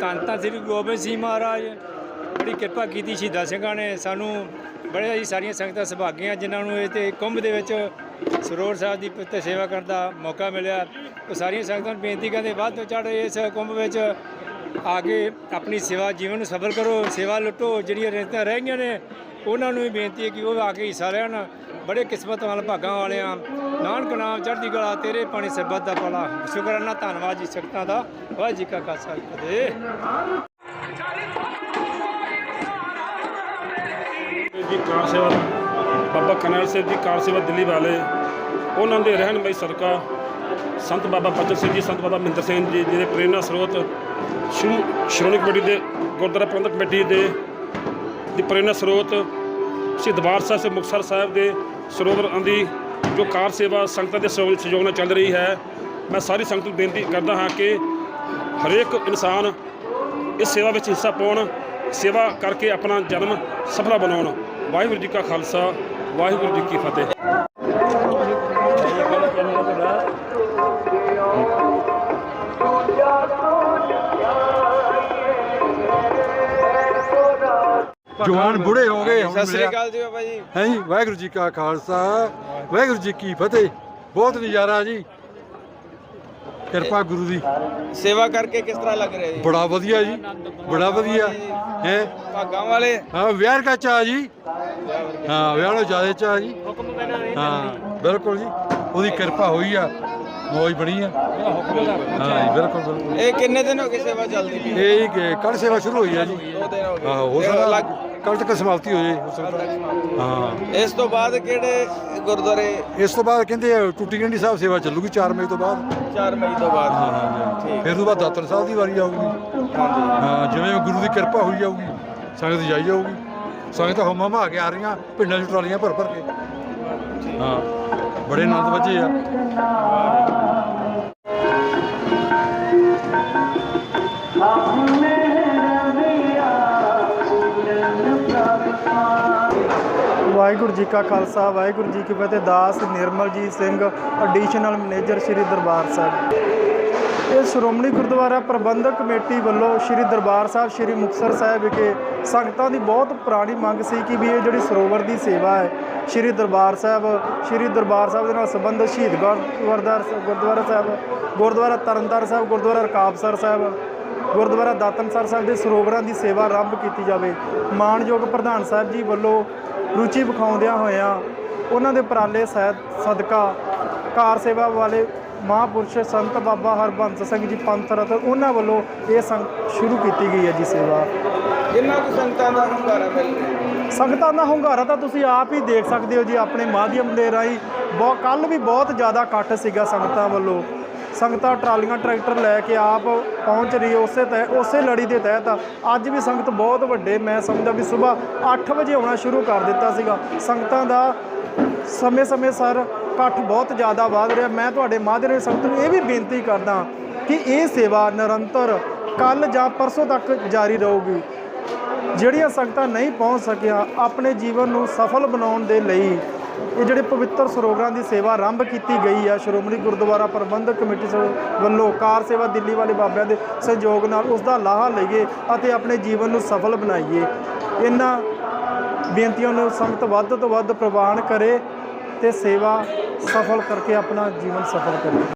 કાંતાશ્રી ગોપસિંહ મહારાજ ਬੜੀ ਕਿਰਪਾ ਕੀਤੀ ਸ਼ਹੀਦਾਂ ਸਿੰਘਾਂ ਨੇ ਸਾਨੂੰ ਬੜੇ ਹੀ ਸਾਰੀਆਂ ਸੰਗਤਾਂ ਸੁਭਾਗੀਆਂ ਜਿਨ੍ਹਾਂ ਨੂੰ ਇਹ ਤੇ ਕੁੰਭ ਦੇ ਵਿੱਚ ਸਰੋਵਰ ਸਾਹਿਬ ਦੀ ਪਵਿੱਤਰ ਸੇਵਾ ਕਰਨ ਦਾ ਮੌਕਾ ਮਿਲਿਆ। ਉਹ ਸਾਰੀਆਂ ਸੰਗਤਾਂ ਨੂੰ ਬੇਨਤੀ ਕਰਦੇ ਵੱਧ ਤੋਂ ਚੜ੍ਹ ਇਸ ਕੁੰਭ ਵਿੱਚ ਆ ਕੇ ਆਪਣੀ ਸੇਵਾ ਜੀਵਨ ਨੂੰ ਸਫਲ ਕਰੋ, ਸੇਵਾ ਲੁੱਟੋ, ਜਿਹੜੀਆਂ ਰਿਸ਼ਤਾਂ ਰਹਿ ਗਈਆਂ ਨੇ, ਉਹਨਾਂ ਨੂੰ ਵੀ ਬੇਨਤੀ ਹੈ ਕਿ ਉਹ ਆ ਕੇ ਹਿੱਸਾ ਲੈਣ। ਬੜੇ ਕਿਸਮਤ ਵਾਲੇ ਭਾਗਾਂ ਵਾਲੇ ਆ ਨਾਨਕ ਨਾਮ ਚੜ੍ਹਦੀ ਕਲਾ, ਤੇਰੇ ਪਾਣੀ ਸਰਬੱਤ ਦਾ ਪਾਲਾ। ਸ਼ੁਕਰਾਨਾ, ਧੰਨਵਾਦ ਜੀ ਸੰਗਤਾਂ ਦਾ। ਵਾਹਿਗੁਰੂ ਜੀ ਕਾ ਖਾਲਸਾ ਫਤਿਹ। ਜੀ ਕਾਰ ਸੇਵਾ, ਬਾਬਾ ਕਰਨੈਲ ਸਿੰਘ ਜੀ ਕਾਰ ਸੇਵਾ ਦਿੱਲੀ ਵਾਲੇ, ਉਹਨਾਂ ਦੇ ਰਹਿਨਮਾਈ ਸਦਕਾ ਸੰਤ ਬਾਬਾ ਬਚਨ ਸਿੰਘ ਜੀ, ਸੰਤ ਬਾਬਾ ਮਹਿੰਦਰ ਸਿੰਘ ਜੀ, ਜਿਹਦੇ ਪ੍ਰੇਰਨਾ ਸਰੋਤ ਸ਼੍ਰੋ- ਸ਼੍ਰੋਮਣੀ ਕਮੇਟੀ ਦੇ ਗੁਰਦੁਆਰਾ ਪ੍ਰਬੰਧਕ ਕਮੇਟੀ ਦੇ, ਦੀ ਪ੍ਰੇਰਨਾ ਸਰੋਤ ਸ਼੍ਰੀ ਦਰਬਾਰ ਸਾਹਿਬ ਸੇ ਮੁਕਤਸਰ ਸਾਹਿਬ ਦੇ ਸਰੋਵਰਾਂ ਦੀ ਜੋ ਕਾਰ ਸੇਵਾ ਸੰਗਤਾਂ ਦੇ ਸਹਿਯੋਗ ਸਹਿਯੋਗ ਨਾਲ ਚੱਲ ਰਹੀ ਹੈ। ਮੈਂ ਸਾਰੀ ਸੰਗਤ ਨੂੰ ਬੇਨਤੀ ਕਰਦਾ ਹਾਂ ਕਿ ਹਰੇਕ ਇਨਸਾਨ ਇਸ ਸੇਵਾ ਵਿੱਚ ਹਿੱਸਾ ਪਾਉਣ, ਸੇਵਾ ਕਰਕੇ ਆਪਣਾ ਜਨਮ ਸਫਲਾ ਬਣਾਉਣ। ਵਾਹਿਗੁਰੂ ਜੀ ਕਾ ਖਾਲਸਾ ਵਾਹਿਗੁਰੂ ਜੀ ਕੀ ਫਤਿਹ। ਜਵਾਨ ਬੁੜੇ ਹੋ ਗਏ ਹੁਣ ਸਤਿ ਸ੍ਰੀ ਅਕਾਲ ਜੀ ਬਾਬਾ ਜੀ। ਹੈ ਜੀ ਵਾਹਿਗੁਰੂ ਜੀ ਕਾ ਖਾਲਸਾ ਵਾਹਿਗੁਰੂ ਜੀ ਕੀ ਫਤਿਹ। ਬਹੁਤ ਨਜ਼ਾਰਾ ਜੀ। ਕਿਰਪਾ ਗੁਰੂ ਦੀ। ਸੇਵਾ ਕਰਕੇ ਕਿਸ ਤਰ੍ਹਾਂ ਲੱਗ ਰਿਹਾ ਜੀ? ਬੜਾ ਵਧੀਆ ਜੀ ਬੜਾ ਵਧੀਆ। ਹੈ? ਭਾਗਾਂ ਵਾਲੇ? ਹਾਂ ਵਿਆਹ ਕਾ ਚਾਹ ਜੀ। ਹਾਂ ਵਿਆਹ ਨੂੰ ਜ਼ਿਆਦਾ ਚਾਹ ਜੀ। ਹਾਂ ਬਿਲਕੁਲ ਜੀ ਉਹਦੀ ਕਿਰਪਾ ਹੋਈ ਆ। ਮੌਜ ਬਣੀ ਆ। ਹਾਂ ਜੀ ਬਿਲਕੁਲ ਬਿਲਕੁਲ। ਇਹ ਕਿੰਨੇ ਦਿਨ ਹੋ ਗਏ ਸੇਵਾ ਚੱਲਦੀ ਪਈ? ਇਹ ਕਿ ਕੱਲ ਸੇਵਾ ਸ਼ੁਰੂ ਹੋਈ ਆ ਜੀ। ਦੋ ਦਿਨ ਹੋ ਹਾਂ ਹੋ ਤੇ ਸਕਦਾ ਲੱਗ- ਕੱਲ ਤੱਕ ਸਮਾਪਤੀ ਹੋ ਜੇ। ਹੋ ਸਕਦਾ ਹਾਂ। ਇਸ ਤੋਂ ਬਾਅਦ ਕਿਹੜੇ ਗੁਰਦੁਆਰੇ? ਇਸ ਤੋਂ ਬਾਅਦ ਕਹਿੰਦੇ ਆ, ਟੁੱਟੀ ਗੰਢੀ ਸਾਹਿਬ ਸੇਵਾ ਚੱਲੂਗੀ 4 ਮਈ ਤੋਂ ਬਾਅਦ। 4 ਮਈ ਤੋਂ ਬਾਅਦ। ਹਾਂ ਹਾਂ ਹਾਂ। ਠੀਕ। ਫਿਰ ਤੋਂ ਬਾਅਦ ਦਾਤਰ ਸਾਹਿਬ ਦੀ ਵਾਰੀ ਆਊਗੀ। ਹਾਂਜੀ। ਹਾਂ ਜਿਵੇਂ ਗੁਰੂ ਦੀ ਕਿਰਪਾ ਹੋਈ ਜਾਊਗੀ ਸੰਗਤ ਜਾਈ ਜਾਊਗੀ। ਸੰਗਤ ਹਮਾ ਮਾ ਕੇ ਆ ਰਹੀਆਂ ਪਿੰਡਾਂ 'ਚ ਟਰਾਲੀਆਂ ਭਰ ਭਰ ਕੇ। ਹਾਂ। ਬੜੇ ਆਨੰਦ ਵੱਜੇ ਆ। ਵਾਹਿਗੁਰੂ ਜੀ ਕਾ ਖਾਲਸਾ, ਵਾਹਿਗੁਰੂ ਜੀ ਕੀ ਫਤਿਹ। ਦਾਸ ਨਿਰਮਲਜੀਤ ਸਿੰਘ ਐਡੀਸ਼ਨਲ ਮੈਨੇਜਰ ਸ੍ਰੀ ਦਰਬਾਰ ਸਾਹਿਬ। ਇਹ ਸ਼੍ਰੋਮਣੀ ਗੁਰਦੁਆਰਾ ਪ੍ਰਬੰਧਕ ਕਮੇਟੀ ਵੱਲੋਂ ਸ੍ਰੀ ਦਰਬਾਰ ਸਾਹਿਬ, ਸ੍ਰੀ ਮੁਕਤਸਰ ਸਾਹਿਬ ਵਿਖੇ ਸੰਗਤਾਂ ਦੀ ਬਹੁਤ ਪੁਰਾਣੀ ਮੰਗ ਸੀ ਕਿ ਵੀ ਇਹ ਜਿਹੜੀ ਸਰੋਵਰ ਦੀ ਸੇਵਾ ਹੈ, ਸ੍ਰੀ ਦਰਬਾਰ ਸਾਹਿਬ, ਸ੍ਰੀ ਦਰਬਾਰ ਸਾਹਿਬ ਦੇ ਨਾਲ ਸੰਬੰਧਿਤ ਸ਼ਹੀਦ ਗੁਰਦੁਆਰਾ ਗੁਰਦੁਆਰਾ ਸਾਹਿਬ, ਗੁਰਦੁਆਰਾ ਤਰਨਤਾਰਨ ਸਾਹਿਬ, ਗੁਰਦੁਆਰਾ ਰਕਾਬਸਰ ਸਾਹਿਬ, ਗੁਰਦੁਆਰਾ ਦਾਤਨਸਰ ਸਾਹਿਬ ਦੇ ਸਰੋਵਰਾਂ ਦੀ ਸੇਵਾ ਆਰੰਭ ਕੀਤੀ ਜਾਵੇ। ਮਾਨਯੋਗ ਪ੍ਰਧਾਨ ਸਾਹਿਬ ਜੀ ਵੱਲੋਂ ਰੁਚੀ ਵਿਖਾਉਂਦਿਆਂ ਹੋਇਆਂ ਉਹਨਾਂ ਦੇ ਉਪਰਾਲੇ ਸਹਿਤ ਸਦਕਾ ਕਾਰ ਸੇਵਾ ਵਾਲੇ ਮਹਾਂਪੁਰਸ਼ ਸੰਤ ਬਾਬਾ ਹਰਬੰਸ ਸਿੰਘ ਜੀ ਪੰਥ ਰਤਨ ਉਹਨਾਂ ਵੱਲੋਂ ਇਹ ਸੰਗ ਸ਼ੁਰੂ ਕੀਤੀ ਗਈ ਹੈ ਜੀ ਸੇਵਾ। ਕਿੰਨਾ ਕੁ ਸੰਗਤਾਂ ਦਾ ਹੁੰਗਾਰਾ ਮਿਲ ਰਿਹਾ ਸੰਗਤਾਂ ਦਾ ਹੁੰਗਾਰਾ ਤਾਂ ਤੁਸੀਂ ਆਪ ਹੀ ਦੇਖ ਸਕਦੇ ਹੋ ਜੀ ਆਪਣੇ ਮਾਧਿਅਮ ਦੇ ਰਾਹੀਂ ਬਹੁਤ ਕੱਲ ਵੀ ਬਹੁਤ ਜ਼ਿਆਦਾ ਇਕੱਠ ਸੀਗਾ ਸੰਗਤਾਂ ਵੱਲੋਂ। ਸੰਗਤਾਂ ਟਰਾਲੀਆਂ ਟਰੈਕਟਰ ਲੈ ਕੇ ਆਪ ਪਹੁੰਚ ਰਹੀ ਉਸੇ ਤਹਿ ਉਸੇ ਲੜੀ ਦੇ ਤਹਿਤ ਅੱਜ ਵੀ ਸੰਗਤ ਬਹੁਤ ਵੱਡੇ ਮੈਂ ਸਮਝਦਾ ਵੀ ਸਵੇਰ 8 ਵਜੇ ਆਉਣਾ ਸ਼ੁਰੂ ਕਰ ਦਿੱਤਾ ਸੀਗਾ। ਸੰਗਤਾਂ ਦਾ ਸਮੇਂ-ਸਮੇਂ ਸਰ ਇਕੱਠ ਬਹੁਤ ਜ਼ਿਆਦਾ ਵੱਧ ਰਿਹਾ। ਮੈਂ ਤੁਹਾਡੇ ਮਾਧਿਅਮ ਸੰਗਤ ਨੂੰ ਇਹ ਵੀ ਬੇਨਤੀ ਕਰਦਾ ਕਿ ਇਹ ਸੇਵਾ ਨਿਰੰਤਰ ਕੱਲ ਜਾਂ ਪਰਸੋਂ ਤੱਕ ਜਾਰੀ ਰਹੂਗੀ। ਜਿਹੜੀਆਂ ਸੰਗਤਾਂ ਨਹੀਂ ਪਹੁੰਚ ਸਕੀਆਂ, ਆਪਣੇ ਜੀਵਨ ਨੂੰ ਸਫਲ ਬਣਾਉਣ ਦੇ ਲਈ ਇਹ ਜਿਹੜੇ ਪਵਿੱਤਰ ਸਰੋਵਰਾਂ ਦੀ ਸੇਵਾ ਆਰੰਭ ਕੀਤੀ ਗਈ ਆ, ਸ਼੍ਰੋਮਣੀ ਗੁਰਦੁਆਰਾ ਪ੍ਰਬੰਧਕ ਕਮੇਟੀ ਸ- ਵੱਲੋਂ ਕਾਰ ਸੇਵਾ ਦਿੱਲੀ ਵਾਲੇ ਬਾਬਿਆਂ ਦੇ ਸਹਿਯੋਗ ਨਾਲ ਉਸ ਦਾ ਲਾਹਾ ਲਈਏ ਅਤੇ ਆਪਣੇ ਜੀਵਨ ਨੂੰ ਸਫਲ ਬਣਾਈਏ। ਇਹਨਾਂ ਬੇਨਤੀਆਂ ਨੂੰ ਸੰਗਤ ਵੱਧ ਤੋਂ ਵੱਧ ਪ੍ਰਵਾਨ ਕਰੇ। ਤੇ ਸੇਵਾ ਸਫਲ ਕਰਕੇ ਆਪਣਾ ਜੀਵਨ ਸਫਲ ਕਰੇ।